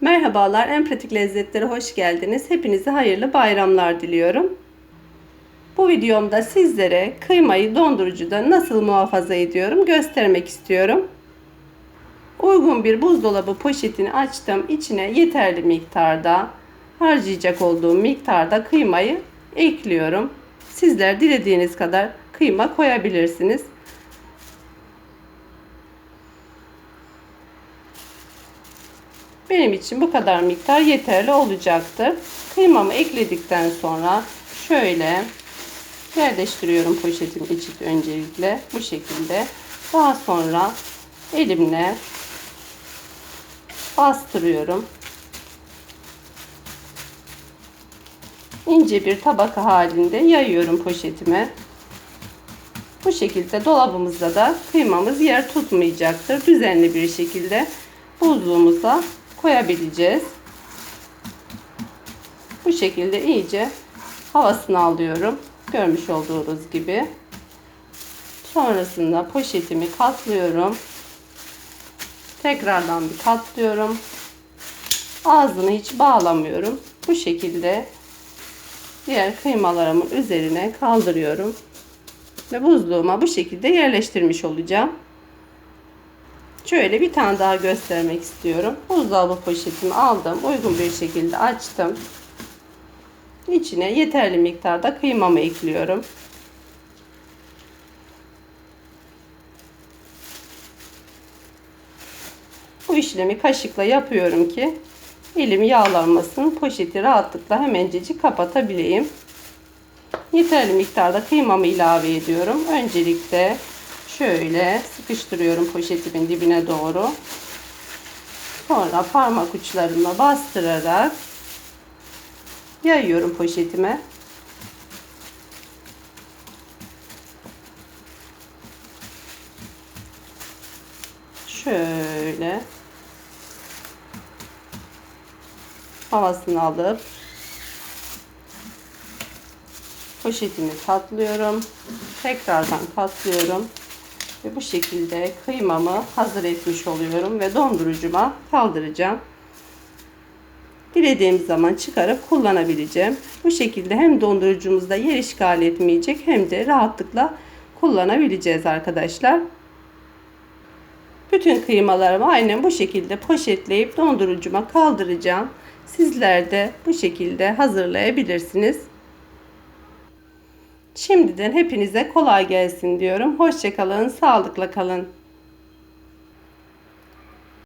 Merhabalar, En Pratik Lezzetlere hoş geldiniz. Hepinize hayırlı bayramlar diliyorum. Bu videomda sizlere kıymayı dondurucuda nasıl muhafaza ediyorum göstermek istiyorum. Uygun bir buzdolabı poşetini açtım. İçine yeterli miktarda harcayacak olduğum miktarda kıymayı ekliyorum. Sizler dilediğiniz kadar kıyma koyabilirsiniz. Benim için bu kadar miktar yeterli olacaktır. Kıymamı ekledikten sonra şöyle yerleştiriyorum poşetin içine öncelikle bu şekilde. Daha sonra elimle bastırıyorum. İnce bir tabaka halinde yayıyorum poşetime. Bu şekilde dolabımızda da kıymamız yer tutmayacaktır. Düzenli bir şekilde buzluğumuza koyabileceğiz. Bu şekilde iyice havasını alıyorum. Görmüş olduğunuz gibi. Sonrasında poşetimi katlıyorum. Tekrardan bir katlıyorum. Ağzını hiç bağlamıyorum. Bu şekilde diğer kıymalarımın üzerine kaldırıyorum. Ve buzluğuma bu şekilde yerleştirmiş olacağım. Şöyle bir tane daha göstermek istiyorum. Buzdolabı poşetimi aldım. Uygun bir şekilde açtım. İçine yeterli miktarda kıymamı ekliyorum. Bu işlemi kaşıkla yapıyorum ki elim yağlanmasın. Poşeti rahatlıkla hemencecik kapatabileyim. Yeterli miktarda kıymamı ilave ediyorum. Öncelikle şöyle sıkıştırıyorum poşetimin dibine doğru. Sonra parmak uçlarımla bastırarak yayıyorum poşetime. Şöyle havasını alıp poşetimi katlıyorum. Tekrardan katlıyorum. Ve bu şekilde kıymamı hazır etmiş oluyorum ve dondurucuma kaldıracağım. Dilediğim zaman çıkarıp kullanabileceğim. Bu şekilde hem dondurucumuzda yer işgal etmeyecek hem de rahatlıkla kullanabileceğiz arkadaşlar. Bütün kıymalarımı aynen bu şekilde poşetleyip dondurucuma kaldıracağım. Sizler de bu şekilde hazırlayabilirsiniz. Şimdiden hepinize kolay gelsin diyorum. Hoşçakalın, sağlıkla kalın.